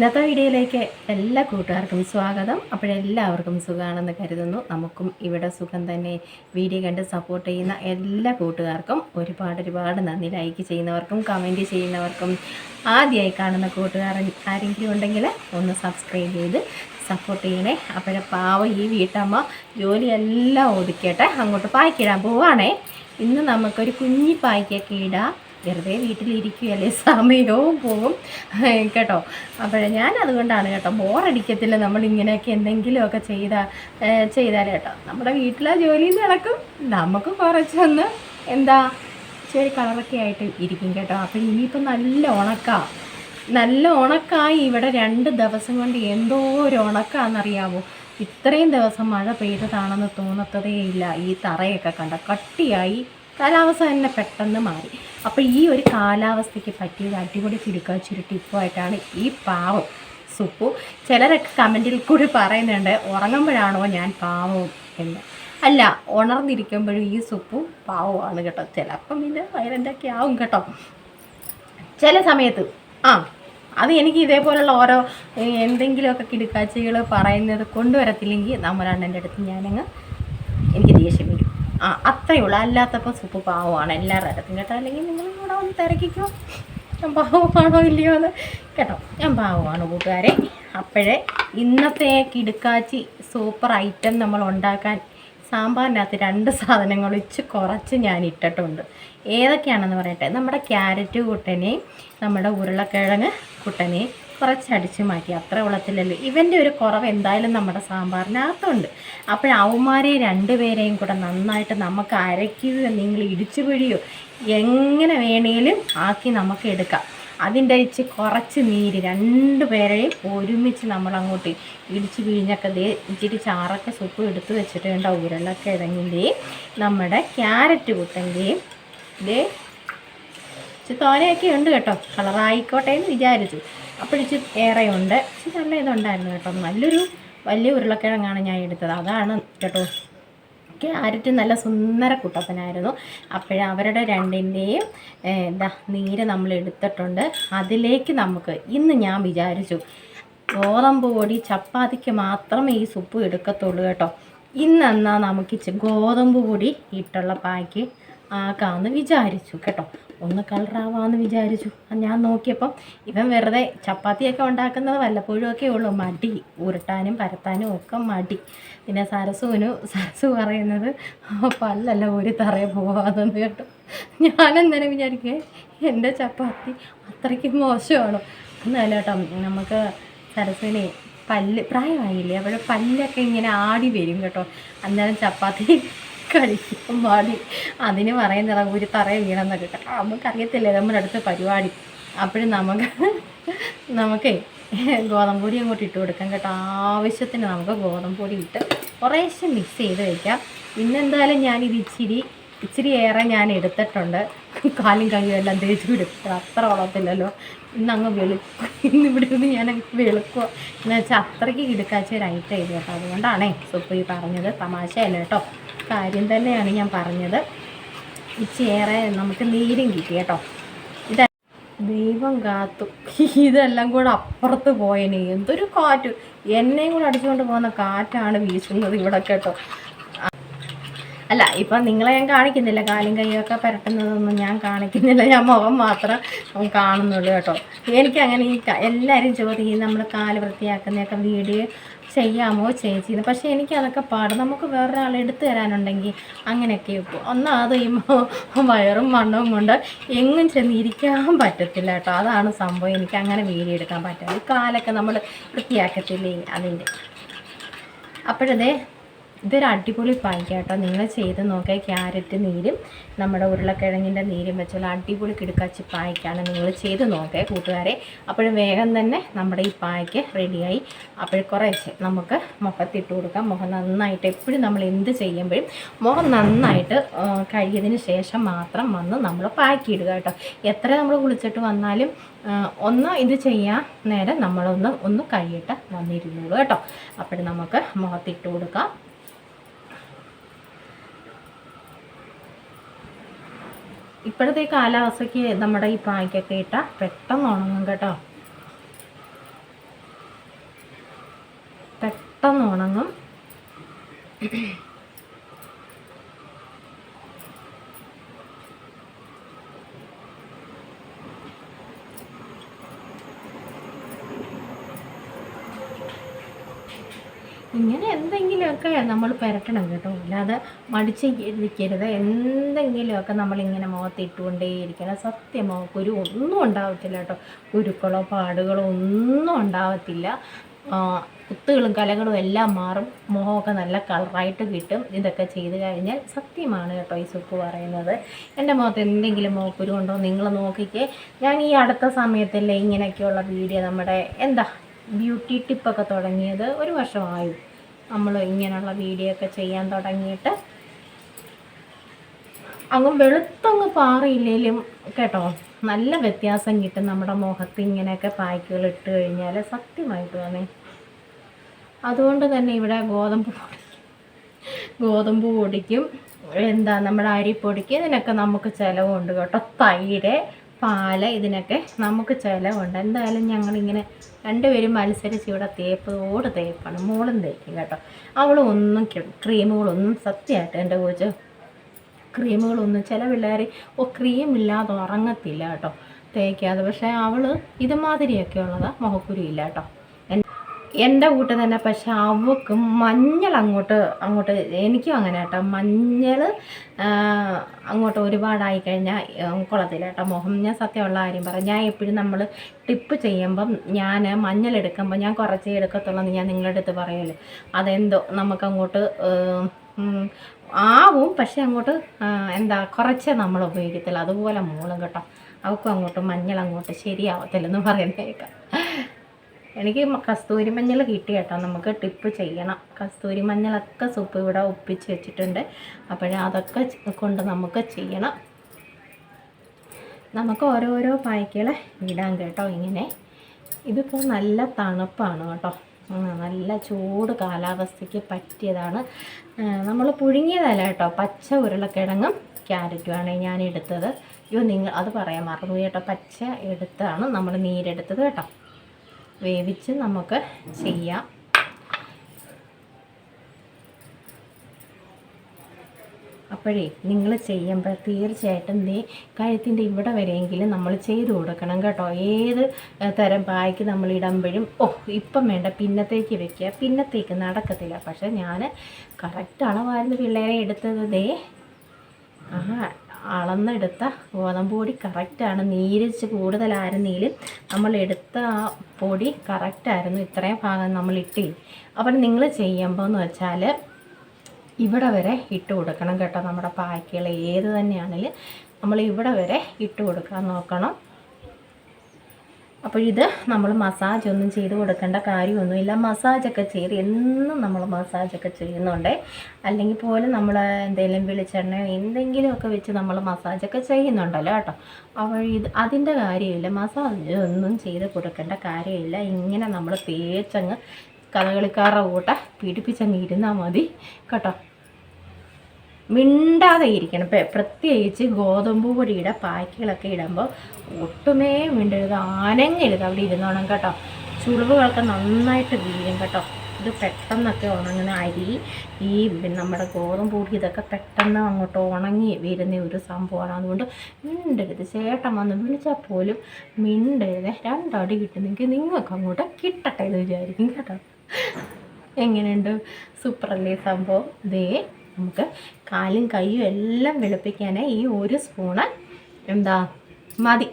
ഇന്നത്തെ വീഡിയോയിലേക്ക് എല്ലാ കൂട്ടുകാർക്കും സ്വാഗതം. അപ്പോഴെല്ലാവർക്കും സുഖമാണെന്ന് കരുതുന്നു. നമുക്കും ഇവിടെ സുഖം തന്നെ. വീഡിയോ കണ്ട് സപ്പോർട്ട് ചെയ്യുന്ന എല്ലാ കൂട്ടുകാർക്കും ഒരുപാട് ഒരുപാട് നന്ദി. ലൈക്ക് ചെയ്യുന്നവർക്കും കമന്റ് ചെയ്യുന്നവർക്കും ആദ്യമായി കാണുന്ന കൂട്ടുകാരൻ ആരെങ്കിലും ഉണ്ടെങ്കിൽ ഒന്ന് സബ്സ്ക്രൈബ് ചെയ്ത് സപ്പോർട്ട് ചെയ്യണേ. അപ്പോഴെ പാവ ഈ വീട്ടമ്മ ജോലിയെല്ലാം ഒതുക്കിയിട്ട് അങ്ങോട്ട് പായ്ക്കിടാൻ പോവാണേ. ഇന്ന് നമുക്കൊരു കുഞ്ഞി പായ്ക്കൊക്കെ ഇടാം. വെറുതെ വീട്ടിലിരിക്കുകയല്ലേ? സമയവും പോകും കേട്ടോ? അപ്പോൾ ഞാൻ അതുകൊണ്ടാണ് കേട്ടോ ബോറടിക്കത്തില്ല നമ്മൾ ഇങ്ങനെയൊക്കെ എന്തെങ്കിലുമൊക്കെ ചെയ്താൽ ചെയ്താൽ കേട്ടോ. നമ്മുടെ വീട്ടിലെ ജോലിയിൽ നടക്കും. നമുക്ക് കുറച്ചൊന്ന് എന്താ ചെറിയ കളറൊക്കെ ആയിട്ട് ഇരിക്കും കേട്ടോ. അപ്പോൾ ഇനിയിപ്പോൾ നല്ല ഉണക്കാം. നല്ല ഉണക്കായി ഇവിടെ രണ്ട് ദിവസം കൊണ്ട് എന്തോ ഒരു ഉണക്കാന്നറിയാമോ ഇത്രയും ദിവസം മഴ പെയ്തതാണെന്ന് തോന്നത്തതേ ഇല്ല ഈ തറയൊക്കെ കണ്ട കട്ടിയായി. കാലാവസ്ഥ തന്നെ പെട്ടെന്ന് മാറി. അപ്പോൾ ഈ ഒരു കാലാവസ്ഥയ്ക്ക് പറ്റിയ ഒരു അടിപൊളി കിടുക്കാച്ചൊരു ടിപ്പുമായിട്ടാണ് ഈ പാവം സുപ്പു. ചിലരൊക്കെ കമന്റിൽ കൂടി പറയുന്നുണ്ട് ഉറങ്ങുമ്പോഴാണോ ഞാൻ പാവം? എന്ന്. അല്ല ഉണർന്നിരിക്കുമ്പോഴും ഈ സുപ്പു പാവമാണ് കേട്ടോ. ചിലപ്പം ഇത് വയലന്റൊക്കെ ആവും കേട്ടോ. ചില സമയത്ത് ആ അത് എനിക്ക് ഇതേപോലുള്ള ഓരോ എന്തെങ്കിലുമൊക്കെ കിടുക്കാഴ്ചകൾ പറയുന്നത് കൊണ്ടുവരത്തില്ലെങ്കിൽ നമ്മളാണ് എന്റെ അടുത്ത് ഞാനങ്ങ് എനിക്ക് ദേഷ്യം ആ അത്രയേ ഉള്ളൂ അല്ലാത്തപ്പോൾ സൂപ്പ് പാവമാണ് എല്ലാവരുടെ അടുത്തും കേട്ടോ. അല്ലെങ്കിൽ നിങ്ങൾ ഇവിടെ വന്ന് തിരക്കിക്കോ. ഞാൻ പാവമാണോ ഇല്ലയോ എന്ന് കേട്ടോ. ഞാൻ പാവമാണ് കൂട്ടുകാരെ. അപ്പോഴേ ഇന്നത്തെ കിടുക്കാച്ചി സൂപ്പർ ഐറ്റം നമ്മൾ ഉണ്ടാക്കാൻ സാമ്പാറിനകത്ത് രണ്ട് സാധനങ്ങൾ ഇച്ച് കുറച്ച് ഞാൻ ഇട്ടിട്ടുണ്ട്. ഏതൊക്കെയാണെന്ന് പറയട്ടെ? നമ്മുടെ ക്യാരറ്റ് കുട്ടനെയും നമ്മുടെ ഉരുളക്കിഴങ്ങ് കുട്ടനെയും കുറച്ച് അടിച്ച് മാറ്റി. അത്ര വെള്ളത്തിലല്ലേ. ഇവന്റെ ഒരു കുറവ് എന്തായാലും നമ്മുടെ സാമ്പാറിനകത്തുണ്ട്. അപ്പോൾ അവന്മാരെ രണ്ടുപേരെയും കൂടെ നന്നായിട്ട് നമുക്ക് അരയ്ക്കുകയോ നിങ്ങൾ ഇടിച്ചു പിഴിയോ എങ്ങനെ വേണേലും ആക്കി നമുക്ക് എടുക്കാം. അതിന്റെ ഇച്ച് കുറച്ച് നീര് രണ്ട് പേരെയും ഒരുമിച്ച് നമ്മൾ അങ്ങോട്ട് ഇടിച്ച് പിഴിഞ്ഞൊക്കെ ദേ ഇച്ചിരി ചാറൊക്കെ സുപ്പ് എടുത്ത് വെച്ചിട്ടുണ്ട് ഉരുളക്കിഴങ്ങിന്റെയും നമ്മുടെ ക്യാരറ്റ് കുട്ടന്റെയും ദേ തോനെയൊക്കെ ഉണ്ട് കേട്ടോ. കളറായിക്കോട്ടെ എന്ന് വിചാരിച്ചു. അപ്പോൾ ഏറെയുണ്ട്. ഇച്ചിരി നല്ല ഇതുണ്ടായിരുന്നു കേട്ടോ. നല്ലൊരു വലിയ ഉരുളക്കിഴങ്ങാണ് ഞാൻ എടുത്തത്. അതാണ് കേട്ടോ. ക്യാരറ്റ് നല്ല സുന്ദര കുട്ടപ്പനായിരുന്നു. അപ്പോഴ അവരുടെ രണ്ടിന്റെയും എന്താ നീര് നമ്മൾ എടുത്തിട്ടുണ്ട്. അതിലേക്ക് നമുക്ക് ഇന്ന് ഞാൻ വിചാരിച്ചു ഗോതമ്പ് പൊടി ചപ്പാത്തിക്ക് മാത്രമേ ഈ സുപ്പ് എടുക്കത്തുള്ളൂ കേട്ടോ. ഇന്നെന്നാ നമുക്ക് ഗോതമ്പ് പൊടി ഇട്ടുള്ള പാക്ക് ആക്കാമെന്ന് വിചാരിച്ചു കേട്ടോ. ഒന്ന് കളറാവാമെന്ന് വിചാരിച്ചു. ഞാൻ നോക്കിയപ്പം ഇവൻ വെറുതെ ചപ്പാത്തിയൊക്കെ ഉണ്ടാക്കുന്നത് വല്ലപ്പോഴും ഒക്കെ ഉള്ളൂ. മടി. ഉരുട്ടാനും പരത്താനും ഒക്കെ മടി. പിന്നെ സരസുവിനു സരസു പറയുന്നത് "ആ, പല്ലല്ല ഒരു തറയെ പോവാതെന്ന് കേട്ടോ. ഞാനെന്തായാലും വിചാരിക്കേ? എന്റെ ചപ്പാത്തി അത്രയ്ക്ക് മോശമാണോ. എന്നല്ല കേട്ടോ നമുക്ക് സരസുവിനെ പല്ല് പ്രായമായില്ലേ? അവിടെ പല്ലൊക്കെ ഇങ്ങനെ ആടി വരും കേട്ടോ. അന്നേരം ചപ്പാത്തി കഴിക്കും പാടി. അതിന് പറയുന്നതാണ് ഒരു തറയെ വീണെന്നൊക്കെ കേട്ടോ. നമുക്കറിയത്തില്ലേ നമ്മുടെ അടുത്ത പരിപാടി. അപ്പോഴും നമുക്ക് നമുക്കേ ഗോതമ്പ് പൊടി അങ്ങോട്ട് ഇട്ട് കൊടുക്കാം കേട്ടോ. ആവശ്യത്തിന് നമുക്ക് ഗോതമ്പ് പൊടി ഇട്ട് കുറേശ്ശെ മിക്സ് ചെയ്ത് വയ്ക്കാം പിന്നെന്തായാലും ഞാനിത് ഇച്ചിരി ഇച്ചിരി ഏറെ ഞാൻ എടുത്തിട്ടുണ്ട്. കാലും കൈയും എല്ലാം തേച്ച് കൊടുക്കുക അത്ര വളർത്തില്ലല്ലോ ഇന്ന് അങ്ങ് വെളുക്കും. ഇന്ന് ഇവിടെ നിന്ന് ഞാൻ വെളുക്കുക എന്ന് വെച്ചാൽ അത്രയ്ക്ക് കിടക്കാച്ച ഒരു ഐറ്റം ഇത് കേട്ടോ. അതുകൊണ്ടാണേ സുപ്പ് ഈ പറഞ്ഞത് തമാശയല്ല കേട്ടോ. കാര്യം തന്നെയാണ് ഞാൻ പറഞ്ഞത്. ഇച്ചിയേറെ നമുക്ക് നീരും കിട്ടി കേട്ടോ. ഇത ദൈവം കാത്തു. ഇതെല്ലാം കൂടെ അപ്പുറത്ത് പോയനെ. എന്തൊരു കാറ്റ്. എന്നെയും കൂടെ അടിച്ചുകൊണ്ട് പോകുന്ന കാറ്റാണ് വീശുന്നത് ഇവിടെ കേട്ടോ. അല്ല ഇപ്പം നിങ്ങളെ ഞാൻ കാണിക്കുന്നില്ല. കാലും കൈയൊക്കെ പുരട്ടുന്നതൊന്നും ഞാൻ കാണിക്കുന്നില്ല. ഞാൻ മുഖം മാത്രം കാണുന്നുള്ളൂ കേട്ടോ. എനിക്കങ്ങനെ ഈ എല്ലാവരും ചോദിക്കും നമ്മൾ കാൽ വൃത്തിയാക്കുന്നതൊക്കെ വീഡിയോ ചെയ്യാമോ ചേച്ചി പക്ഷേ എനിക്ക് അതൊക്കെ പാടും. നമുക്ക് വേറൊരാൾ എടുത്തു തരാനുണ്ടെങ്കിൽ അങ്ങനെയൊക്കെ ഇപ്പോൾ ഒന്നാമത് ഈ വയറും മണ്ണും കൊണ്ട് എങ്ങും ചെന്ന് ഇരിക്കാൻ പറ്റത്തില്ല കേട്ടോ. അതാണ് സംഭവം. എനിക്ക് അങ്ങനെ വീഡിയോ എടുക്കാൻ പറ്റില്ല കാലൊക്കെ നമ്മൾ വൃത്തിയാക്കത്തില്ലേ അതിന്റെ? അപ്പോഴതേ ഇതൊരു അടിപൊളി പായ്ക്ക കേട്ടോ. നിങ്ങൾ ചെയ്ത് നോക്കിയ ക്യാരറ്റ് നീരും നമ്മുടെ ഉരുളക്കിഴങ്ങിന്റെ നീരും വെച്ചുള്ള അടിപൊളി കിടുക്കാച്ചി പായ്ക്കാണ് നിങ്ങൾ ചെയ്ത് നോക്കേ കൂട്ടുകാരെ. അപ്പോഴും വേഗം തന്നെ നമ്മുടെ ഈ പായ്ക്ക് റെഡിയായി അപ്പോൾ കുറേശ്ശെ നമുക്ക് മുഖത്തിട്ട് കൊടുക്കാം. മുഖം നന്നായിട്ട് എപ്പോഴും നമ്മൾ എന്ത് ചെയ്യുമ്പോഴും മുഖം നന്നായിട്ട് കഴിയതിന് ശേഷം മാത്രം വന്ന് നമ്മൾ പായ്ക്ക് ഇടുക കേട്ടോ. എത്ര നമ്മൾ കുളിച്ചിട്ട് വന്നാലും ഒന്ന് ഇത് ചെയ്യാൻ നേരം നമ്മളൊന്ന് ഒന്ന് കഴിയിട്ട് വന്നിരുന്നുള്ളൂ കേട്ടോ. അപ്പോൾ നമുക്ക് മുഖത്തിട്ട് കൊടുക്കാം. ഇപ്പോഴത്തെ കാലാവസ്ഥയ്ക്ക് നമ്മുടെ ഈ പായ്ക്കൊക്കെ ഇട്ടാൽ പെട്ടെന്ന് ഉണങ്ങും കേട്ടോ. പെട്ടെന്ന് ഉണങ്ങും. ഇങ്ങനെ എന്തെങ്കിലുമൊക്കെ നമ്മൾ പുരട്ടണം കേട്ടോ. അല്ലാതെ മടിച്ച് ഇരിക്കരുത്. എന്തെങ്കിലുമൊക്കെ നമ്മളിങ്ങനെ മുഖത്ത് ഇട്ടുകൊണ്ടേയിരിക്കണം. സത്യമോ കുരു ഒന്നും ഉണ്ടാവത്തില്ല കേട്ടോ. കുരുക്കളോ പാടുകളോ ഒന്നും ഉണ്ടാവത്തില്ല. കുത്തുകളും കലകളും എല്ലാം മാറും. മുഖമൊക്കെ നല്ല കളറായിട്ട് കിട്ടും. ഇതൊക്കെ ചെയ്ത് കഴിഞ്ഞാൽ സത്യമാണ് കേട്ടോ ഈ സുപ്പ് പറയുന്നത്. എന്റെ മുഖത്ത് എന്തെങ്കിലും മുഖക്കുരു ഉണ്ടോ നിങ്ങൾ നോക്കിക്കേ. ഞാൻ ഈ അടുത്ത സമയത്തല്ലേ ഇങ്ങനെയൊക്കെയുള്ള വീഡിയോ നമ്മുടെ എന്താ ബ്യൂട്ടി ടിപ്പൊക്കെ തുടങ്ങിയത് ഒരു വർഷമായും? നമ്മൾ ഇങ്ങനെയുള്ള വീഡിയോ ഒക്കെ ചെയ്യാൻ തുടങ്ങിയിട്ട്. അങ്ങ് വെളുത്തങ്ങ് പാറിയില്ലെങ്കിലും കേട്ടോ നല്ല വ്യത്യാസം കിട്ടും നമ്മുടെ മുഖത്ത് ഇങ്ങനെയൊക്കെ പായ്ക്കുകൾ ഇട്ട് കഴിഞ്ഞാൽ സത്യമായിട്ട് തന്നെ. അതുകൊണ്ട് തന്നെ ഇവിടെ ഗോതമ്പ് ഗോതമ്പ് പൊടിക്കും എന്താ നമ്മുടെ അരിപ്പൊടിക്ക് ഇതിനൊക്കെ നമുക്ക് ചിലവുണ്ട് കേട്ടോ തൈര് പാൽ ഇതിനൊക്കെ നമുക്ക് ചിലവുണ്ട്. എന്തായാലും ഞങ്ങളിങ്ങനെ രണ്ടുപേരും മത്സരിച്ച് ഇവിടെ തേപ്പോട് തേപ്പാണ്. മോളും തേക്കും കേട്ടോ. അവളും ഒന്നും ക്രീമുകളൊന്നും സത്യമായിട്ട് എന്റെ കോച്ച് ക്രീമുകളൊന്നും ചില പിള്ളേർ ഓ ക്രീം ഇല്ലാതെ ഉറങ്ങത്തില്ല കേട്ടോ തേക്കാതെ. പക്ഷേ അവൾ ഇതുമാതിരിയൊക്കെ ഉള്ളതാണ് മുഖക്കുരു ഇല്ല കേട്ടോ. എന്റെ കൂട്ട് തന്നെ പക്ഷെ അവക്കും മഞ്ഞൾ അങ്ങോട്ട് അങ്ങോട്ട് എനിക്കും അങ്ങനെ കേട്ടോ. മഞ്ഞൾ അങ്ങോട്ട് ഒരുപാടായി കഴിഞ്ഞാൽ കുളത്തിൽ കേട്ടോ മുഖം ഞാൻ സത്യമുള്ള കാര്യം പറയാം. ഞാൻ എപ്പോഴും നമ്മൾ ടിപ്പ് ചെയ്യുമ്പം ഞാൻ മഞ്ഞൾ എടുക്കുമ്പോൾ ഞാൻ കുറച്ചേ എടുക്കത്തുള്ളൂ ഞാൻ നിങ്ങളുടെ അടുത്ത് പറയുമല്ലോ അതെന്തോ നമുക്കങ്ങോട്ട് ആവും പക്ഷെ അങ്ങോട്ട് എന്താ കുറച്ചേ നമ്മൾ ഉപയോഗിക്കത്തില്ല അതുപോലെ മൂളും കേട്ടോ. അവക്കും അങ്ങോട്ട് മഞ്ഞൾ അങ്ങോട്ട് ശരിയാവത്തില്ലെന്ന് പറയുന്നേക്കാം. എനിക്ക് കസ്തൂരി മഞ്ഞൾ കിട്ടി കേട്ടോ. നമുക്ക് ടിപ്പ് ചെയ്യണം. കസ്തൂരി മഞ്ഞളൊക്കെ സൂപ്പ് ഇവിടെ ഒപ്പിച്ച് വെച്ചിട്ടുണ്ട്. അപ്പോഴേ അതൊക്കെ കൊണ്ട് നമുക്ക് ചെയ്യണം. നമുക്ക് ഓരോരോ പായ്ക്കളെ ഇടാം കേട്ടോ ഇങ്ങനെ. ഇതിപ്പോൾ നല്ല തണുപ്പാണ് കേട്ടോ. നല്ല ചൂട് കാലാവസ്ഥയ്ക്ക് പറ്റിയതാണ്. നമ്മൾ പുഴുങ്ങിയതല്ല കേട്ടോ. പച്ച ഉരുളക്കിഴങ്ങും ക്യാരറ്റുമാണ് ഞാൻ എടുത്തത്. അയ്യോ നിങ്ങൾ അത് പറയാൻ മറന്നു കേട്ടോ. പച്ച എടുത്താണ് നമ്മൾ നീരെടുത്തത് കേട്ടോ. വേവിച്ച് നമുക്ക് ചെയ്യാം. അപ്പോഴേ നിങ്ങൾ ചെയ്യുമ്പോൾ തീർച്ചയായിട്ടും നീ കഴുത്തിന്റെ ഇവിടെ വരെയെങ്കിലും നമ്മൾ ചെയ്ത് കൊടുക്കണം കേട്ടോ. ഏത് തരം പായ്ക്ക് നമ്മൾ ഇടുമ്പോഴും ഓ ഇപ്പം വേണ്ട പിന്നത്തേക്ക് വെക്കുക. പിന്നത്തേക്ക് നടക്കത്തില്ല. പക്ഷെ ഞാൻ കറക്റ്റ് അളവായിരുന്നു പിള്ളേരെ എടുത്തത് ആ അളന്നെടുത്ത ഗോതമ്പ് പൊടി കറക്റ്റാണ് നീരിച്ച് കൂടുതലായിരുന്നെങ്കിലും നമ്മൾ എടുത്ത ആ പൊടി കറക്റ്റായിരുന്നു ഇത്രയും ഭാഗം നമ്മൾ ഇട്ടി. അപ്പം നിങ്ങൾ ചെയ്യുമ്പോൾ എന്ന് വെച്ചാൽ ഇവിടെ വരെ ഇട്ട് കൊടുക്കണം കേട്ടോ നമ്മുടെ പായ്ക്കുകൾ ഏത് തന്നെയാണെങ്കിലും നമ്മൾ ഇവിടെ വരെ ഇട്ട് കൊടുക്കാൻ നോക്കണം. അപ്പോൾ ഇത് നമ്മൾ മസാജ് ഒന്നും ചെയ്ത് കൊടുക്കേണ്ട കാര്യമൊന്നുമില്ല. മസാജൊക്കെ ചെയ്ത് എന്നും നമ്മൾ മസാജൊക്കെ ചെയ്യുന്നുണ്ട്. അല്ലെങ്കിൽ പോലും നമ്മൾ എന്തെങ്കിലും വെളിച്ചെണ്ണയോ എന്തെങ്കിലുമൊക്കെ വെച്ച് നമ്മൾ മസാജൊക്കെ ചെയ്യുന്നുണ്ടല്ലോ കേട്ടോ. അപ്പോൾ ഇത് അതിന്റെ കാര്യമില്ല. മസാജ് ഒന്നും ചെയ്ത് കൊടുക്കേണ്ട കാര്യമില്ല. ഇങ്ങനെ നമ്മൾ തേച്ചങ്ങ് കഥകളിക്കാരുടെ കൂട്ട പിടിപ്പിച്ചങ്ങ് ഇരുന്നാൽ മതി കേട്ടോ. മിണ്ടാതെ ഇരിക്കണം പ്രത്യേകിച്ച് ഗോതമ്പ് പൊടിയുടെ പായ്ക്കുകളൊക്കെ ഇടുമ്പോൾ ഒട്ടുമേ മിണ്ടരുത്. ആനങ്ങരുത് അവിടെ ഇരുന്നോണം കേട്ടോ. ചുളിവുകളൊക്കെ നന്നായിട്ട് വീഴും കേട്ടോ. ഇത് പെട്ടെന്നൊക്കെ ഉണങ്ങുന്ന അരി ഈ നമ്മുടെ ഗോതമ്പ് പൊടി ഇതൊക്കെ പെട്ടെന്ന് അങ്ങോട്ട് ഉണങ്ങി വരുന്ന ഒരു സംഭവമാണ്. അതുകൊണ്ട് മിണ്ടരുത്. ചേട്ടൻ വന്ന് വിളിച്ചാൽ പോലും മിണ്ടരുത്. രണ്ടടി കിട്ടുന്നെങ്കിൽ നിങ്ങൾക്ക് അങ്ങോട്ട് കിട്ടട്ടെ എന്ന് വിചാരിക്കും കേട്ടോ. എങ്ങനെയുണ്ട്? സൂപ്പറല്ലേ സംഭവം? ദേ നമുക്ക് കാലും കൈയും എല്ലാം വെളുപ്പിക്കാൻ ഈ ഒരു സ്പൂണ് എന്താ മതി.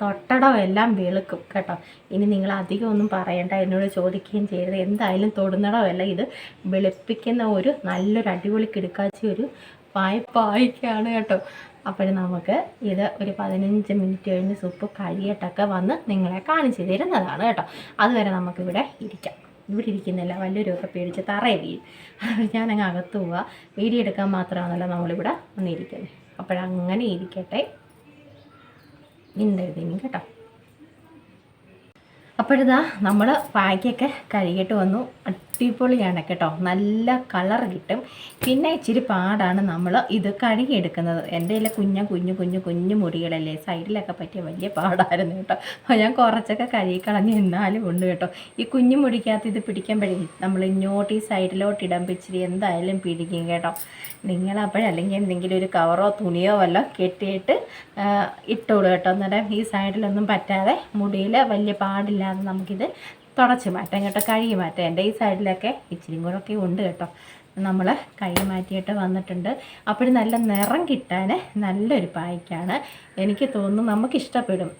തൊട്ടടം എല്ലാം വെളുക്കും കേട്ടോ. ഇനി നിങ്ങൾ അധികം ഒന്നും പറയണ്ട എന്നോട് ചോദിക്കുകയും ചെയ്യരുത്. എന്തായാലും തൊടുന്നിടമല്ല ഇത്. വെളുപ്പിക്കുന്ന ഒരു നല്ലൊരു അടിപൊളി കിടക്കാച്ചി ഒരു പായ പായക്കാണ് കേട്ടോ. അപ്പോൾ നമുക്ക് ഇത് ഒരു പതിനഞ്ച് മിനിറ്റ് കഴിഞ്ഞ് സൂപ്പ് കഴിയട്ടൊക്കെ വന്ന് നിങ്ങളെ കാണിച്ചു തരുന്നതാണ് കേട്ടോ. അതുവരെ നമുക്കിവിടെ ഇരിക്കാം. ഇവിടെ ഇരിക്കുന്നില്ല വലിയൊരുമൊക്കെ പേടിച്ച് തറയിൽ വീഴും. ഞാനങ്ങ് അകത്ത് പോവുക വീഡിയോ എടുക്കാൻ മാത്രമാണല്ലോ നമ്മളിവിടെ വന്നിരിക്കുന്നത്. അപ്പോഴങ്ങനെ ഇരിക്കട്ടെ. മിണ്ടരുതിനും കേട്ടോ. അപ്പോഴിതാ നമ്മൾ പായ്ക്കൊക്കെ കഴുകിയിട്ട് വന്നു. അടിപൊളിയാണ് കേട്ടോ. നല്ല കളർ കിട്ടും. പിന്നെ ഇച്ചിരി പാടാണ് നമ്മൾ ഇത് കഴുകിയെടുക്കുന്നത്. എന്റെ കയ്യിലെ കുഞ്ഞ കുഞ്ഞു കുഞ്ഞു കുഞ്ഞു മുടികളല്ലേ? സൈഡിലൊക്കെ പറ്റിയ വലിയ പാടായിരുന്നു കേട്ടോ. ഞാൻ കുറച്ചൊക്കെ കഴുകിക്കളഞ്ഞ് എന്നാലും ഉണ്ട് കേട്ടോ. ഈ കുഞ്ഞു മുടിക്കകത്ത് ഇത് പിടിക്കുമ്പോഴേ നമ്മൾ ഇങ്ങോട്ട് ഈ സൈഡിലോട്ട് ഇടുമ്പോൾ ഇച്ചിരി എന്തായാലും പിടിക്കും കേട്ടോ. നിങ്ങൾ നിങ്ങളപ്പോഴല്ലെങ്കിൽ എന്തെങ്കിലും ഒരു കവറോ തുണിയോ വല്ല കെട്ടിയിട്ട് ഇട്ടോളൂ കേട്ടോ. അന്നേരം ഈ സൈഡിലൊന്നും പറ്റാതെ മുടിയിൽ വലിയ പാടില്ലാതെ നമുക്കിത് തുടച്ച് മാറ്റാം കേട്ടോ കഴുകി മാറ്റാം. എന്റെ ഈ സൈഡിലൊക്കെ ഇച്ചിരി കൂടെ ഒക്കെ ഉണ്ട് കേട്ടോ. നമ്മൾ കഴുകി മാറ്റിയിട്ട് വന്നിട്ടുണ്ട്. അപ്പോൾ നല്ല നിറം കിട്ടാൻ നല്ലൊരു പായ്ക്കാണ്. എനിക്ക് തോന്നുന്നു നമുക്ക് ഇഷ്ടപ്പെടും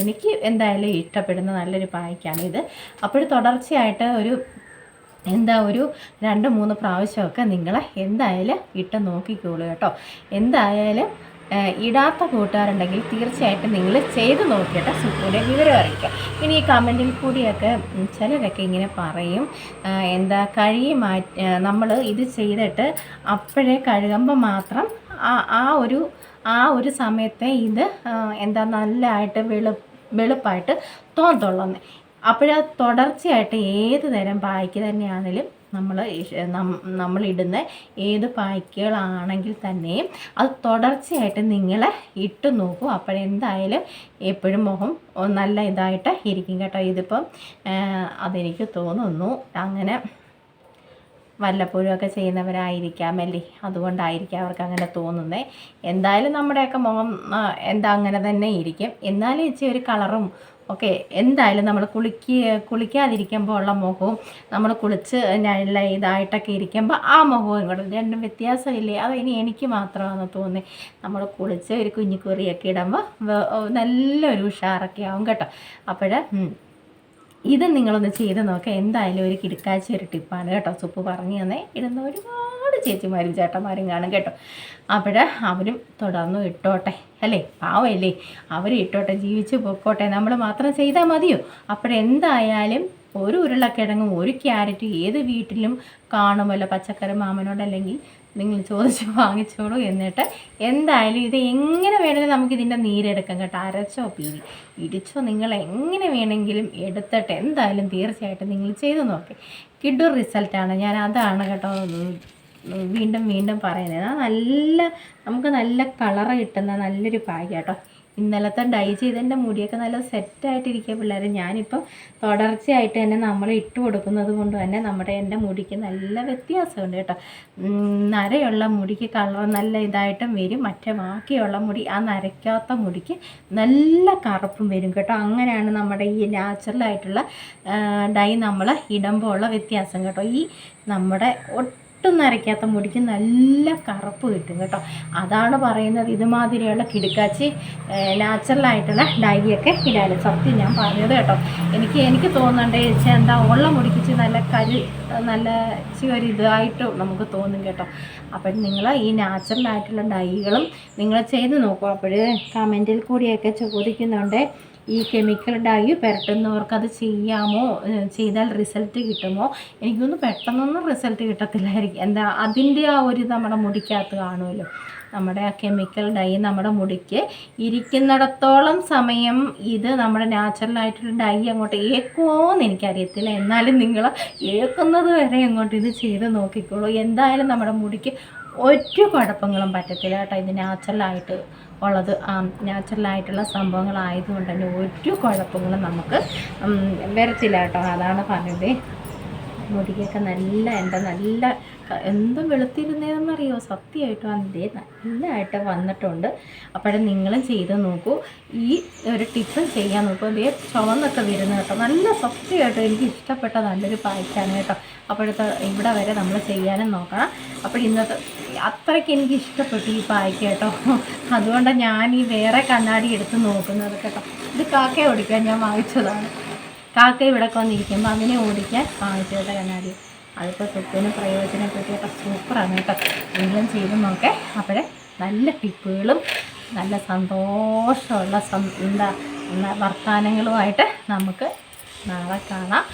എനിക്ക് എന്തായാലും ഇഷ്ടപ്പെടുന്ന നല്ലൊരു പായ്ക്കാണ് ഇത്. അപ്പോൾ തുടർച്ചയായിട്ട് ഒരു എന്താ ഒരു രണ്ട് മൂന്ന് പ്രാവശ്യമൊക്കെ നിങ്ങൾ എന്തായാലും ഇട്ട് നോക്കിക്കോളൂ കേട്ടോ. എന്തായാലും ഇടാത്ത കൂട്ടുകാരുണ്ടെങ്കിൽ തീർച്ചയായിട്ടും നിങ്ങൾ ചെയ്ത് നോക്കിയിട്ട് സുഖൂടെ വിവരം അറിയിക്കുക. ഇനി ഈ കമന്റിൽ കൂടിയൊക്കെ ചിലരൊക്കെ ഇങ്ങനെ പറയും എന്താ കഴുകി മാറ്റി നമ്മൾ ഇത് ചെയ്തിട്ട് അപ്പോഴേ കഴുകുമ്പോൾ മാത്രം ആ ഒരു ആ ഒരു സമയത്തെ ഇത് എന്താ നല്ലതായിട്ട് വെളു വെളുപ്പായിട്ട് തോന്നത്തുള്ളൂ. അപ്പോൾ തുടർച്ചയായിട്ട് ഏത് തരം പായ്ക്ക് തന്നെയാണെങ്കിലും നമ്മൾ നമ്മളിടുന്ന ഏത് പായ്ക്കുകളാണെങ്കിൽ തന്നെയും അത് തുടർച്ചയായിട്ട് നിങ്ങൾ ഇട്ട് നോക്കൂ. അപ്പോഴെന്തായാലും എപ്പോഴും മുഖം നല്ല ഇതായിട്ട് ഇരിക്കും കേട്ടോ. ഇതിപ്പം അതെനിക്ക് തോന്നുന്നു. അങ്ങനെ വല്ലപ്പോഴുമൊക്കെ ചെയ്യുന്നവരായിരിക്കാം അല്ലേ അതുകൊണ്ടായിരിക്കാം അവർക്ക് അങ്ങനെ തോന്നുന്നത് എന്തായാലും നമ്മുടെയൊക്കെ മുഖം എന്താ അങ്ങനെ തന്നെ ഇരിക്കും. എന്നാലും ഇച്ചിരി ഒരു കളറും ഒക്കെ എന്തായാലും നമ്മൾ കുളിക്ക കുളിക്കാതിരിക്കുമ്പോൾ ഉള്ള മുഖവും നമ്മൾ കുളിച്ച് നല്ല ഇതായിട്ടൊക്കെ ഇരിക്കുമ്പോൾ ആ മുഖവും കൂടെ രണ്ടും വ്യത്യാസമില്ലേ? അത് ഇനി എനിക്ക് മാത്രമാണെന്ന് തോന്നി നമ്മൾ കുളിച്ച് ഒരു കുഞ്ഞിക്കുറിയൊക്കെ ഇടുമ്പോൾ നല്ലൊരു ഉഷാറൊക്കെ ആവും കേട്ടോ. അപ്പോൾ ഇത് നിങ്ങളൊന്ന് ചെയ്ത് നോക്കുക എന്തായാലും ഒരു കിടക്കാഴ്ച ഒരു ടിപ്പാണ് കേട്ടോ. സുപ്പ് പറഞ്ഞു തന്നെ. ഇടുന്ന ഒരുപാട് ചേച്ചിമാരും ചേട്ടന്മാരും കാണും കേട്ടോ. അപ്പോൾ അവരും തുടർന്നു ഇട്ടോട്ടെ. അല്ലേ? പാവമല്ലേ അവർ ഇട്ടോട്ടെ. ജീവിച്ച് പൊക്കോട്ടെ. നമ്മൾ മാത്രം ചെയ്താൽ മതിയോ? അപ്പോഴെന്തായാലും ഒരു ഉരുളക്കിഴങ്ങും ഒരു ക്യാരറ്റ് ഏത് വീട്ടിലും കാണുമല്ലോ പച്ചക്കറി മാമനോടല്ലെങ്കിൽ നിങ്ങൾ ചോദിച്ച് വാങ്ങിച്ചോളൂ എന്നിട്ട് എന്തായാലും ഇത് എങ്ങനെ വേണമെങ്കിലും നമുക്ക് ഇതിന്റെ നീരെടുക്കാം കേട്ടോ. അരച്ചോ പീരി. ഇടിച്ചോ നിങ്ങൾ എങ്ങനെ വേണമെങ്കിലും എടുത്തിട്ട് എന്തായാലും തീർച്ചയായിട്ടും നിങ്ങൾ ചെയ്ത് നോക്കി. കിഡു റിസൾട്ടാണ് ഞാൻ അതാണ് കേട്ടോ വീണ്ടും വീണ്ടും പറയുന്നത്. നല്ല നമുക്ക് നല്ല കളറ് കിട്ടുന്ന നല്ലൊരു പായ കേട്ടോ. ഇന്നലത്തെ ഡൈ ചെയ്തതിന്റെ മുടിയൊക്കെ നല്ല സെറ്റായിട്ടിരിക്കുക പിള്ളേർ ഞാനിപ്പോൾ തുടർച്ചയായിട്ട് തന്നെ നമ്മൾ ഇട്ട് കൊടുക്കുന്നത് കൊണ്ട് തന്നെ നമ്മുടെ എന്റെ മുടിക്ക് നല്ല വ്യത്യാസമുണ്ട് കേട്ടോ. നരയുള്ള മുടിക്ക് കളർ നല്ല ഇതായിട്ടും വരും. മറ്റേ ബാക്കിയുള്ള മുടി ആ നരയ്ക്കാത്ത മുടിക്ക് നല്ല കറുപ്പും വരും കേട്ടോ. അങ്ങനെയാണ് നമ്മുടെ ഈ നാച്ചുറലായിട്ടുള്ള ഡൈ നമ്മൾ ഇടുമ്പോൾ ഉള്ള വ്യത്യാസം കേട്ടോ. ഈ നമ്മുടെ ഒട്ടും നരയ്ക്കാത്ത മുടിക്ക് നല്ല കറുപ്പ് കിട്ടും കേട്ടോ. അതാണ് പറയുന്നത് ഇതുമാതിരിയുള്ള കിടുക്കാച്ചി നാച്ചുറലായിട്ടുള്ള ഡൈയൊക്കെ ഇടാൻ സത്യം ഞാൻ പറഞ്ഞത് കേട്ടോ. എനിക്ക് എനിക്ക് തോന്നുന്നുണ്ട് ചേച്ചി എന്താ ഉള്ള മുടിക്കിച്ച് നല്ല കരി നല്ല ഒരു ഇതായിട്ട് നമുക്ക് തോന്നും കേട്ടോ. അപ്പം നിങ്ങൾ ഈ നാച്ചുറലായിട്ടുള്ള ഡൈകളും നിങ്ങൾ ചെയ്ത് നോക്കും. അപ്പോൾ കമന്റിൽ കൂടിയൊക്കെ ചോദിക്കുന്നുണ്ട്. ഈ കെമിക്കൽ ഡൈ പുരട്ടുന്നവർക്ക് അത് ചെയ്യാമോ? ചെയ്താൽ റിസൾട്ട് കിട്ടുമോ? എനിക്കൊന്നും പെട്ടെന്നൊന്നും റിസൾട്ട് കിട്ടത്തില്ലായിരിക്കും. എന്താ അതിന്റെ ആ ഒരു നമ്മുടെ മുടിക്കകത്ത് കാണുമല്ലോ? നമ്മുടെ ആ കെമിക്കൽ ഡൈ നമ്മുടെ മുടിക്ക് ഇരിക്കുന്നിടത്തോളം സമയം ഇത് നമ്മുടെ നാച്ചുറലായിട്ടുള്ള ഡൈ അങ്ങോട്ട് ഏക്കുമോയെന്ന് എനിക്കറിയത്തില്ല. എന്നാലും നിങ്ങൾ ഏക്കുന്നത് വരെ അങ്ങോട്ട് ഇത് ചെയ്ത് നോക്കിക്കോളൂ. എന്തായാലും നമ്മുടെ മുടിക്ക് ഒരു കുഴപ്പങ്ങളും പറ്റത്തില്ല കേട്ടോ. ഇത് നാച്ചുറലായിട്ട് ഉള്ളത് നാച്ചുറലായിട്ടുള്ള സംഭവങ്ങളായതുകൊണ്ട് തന്നെ ഒരു കുഴപ്പങ്ങളും നമുക്ക് വരത്തില്ല കേട്ടോ. അതാണ് പറഞ്ഞത്. മുടിക്കൊക്കെ നല്ല എന്റെ നല്ല എന്ത് വെളുത്തിരുന്നതെന്നറിയോ? സത്യമായിട്ടും അതിന്റെ നല്ലതായിട്ട് വന്നിട്ടുണ്ട്. അപ്പോഴും നിങ്ങളും ചെയ്ത് നോക്കൂ. ഈ ഒരു ടിപ്പ് ചെയ്യാൻ നോക്കൂ. അതേ ചുവന്നൊക്കെ വരുന്ന കേട്ടോ. നല്ല സത്യമായിട്ട് എനിക്ക് ഇഷ്ടപ്പെട്ട നല്ലൊരു പായ്ക്കാണ് കേട്ടോ. അപ്പോഴത്തെ ഇവിടെ വരെ നമ്മൾ ചെയ്യാനും നോക്കണം. അപ്പോൾ ഇന്നത്തെ അത്രയ്ക്ക് എനിക്ക് ഇഷ്ടപ്പെട്ടു ഈ പായ്ക്ക് കേട്ടോ. അതുകൊണ്ടാണ് ഞാൻ ഈ വേറെ കണ്ണാടി എടുത്ത് നോക്കുന്നത് കേട്ടോ. ഇത് കാക്ക ഓടിക്കാൻ ഞാൻ വാങ്ങിച്ചതാണ്. കാക്ക ഇവിടെ വന്നിരിക്കുമ്പോൾ അതിനെ ഓടിക്കാൻ വാങ്ങിച്ചത് കണ്ണാടി. അതിപ്പോൾ സ്വത്തിന് പ്രയോജനപ്പെട്ടിയൊക്കെ സൂപ്പറാണ് കേട്ടോ. എങ്കിലും ചെയ്ത് നോക്കേ. അപ്പോഴേ നല്ല ടിപ്പുകളും നല്ല സന്തോഷമുള്ള എന്താ വർത്തമാനങ്ങളുമായിട്ട് നമുക്ക് നാളെ കാണാം.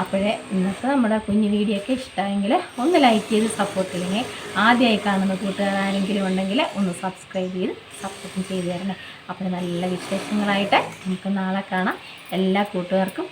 അപ്പോഴേ ഇന്നത്തെ നമ്മുടെ കുഞ്ഞു വീഡിയോ ഒക്കെ ഇഷ്ടമെങ്കിൽ ഒന്ന് ലൈക്ക് ചെയ്ത് സപ്പോർട്ട് ഇല്ലെങ്കിൽ ആദ്യമായി കാണുന്ന കൂട്ടുകാരാരെങ്കിലും ഉണ്ടെങ്കിൽ ഒന്ന് സബ്സ്ക്രൈബ് ചെയ്ത് സപ്പോർട്ടും ചെയ്ത് തരണേ. അപ്പോൾ നല്ല വിശേഷങ്ങളായിട്ട് നമുക്ക് നാളെ കാണാം. എല്ലാ കൂട്ടുകാർക്കും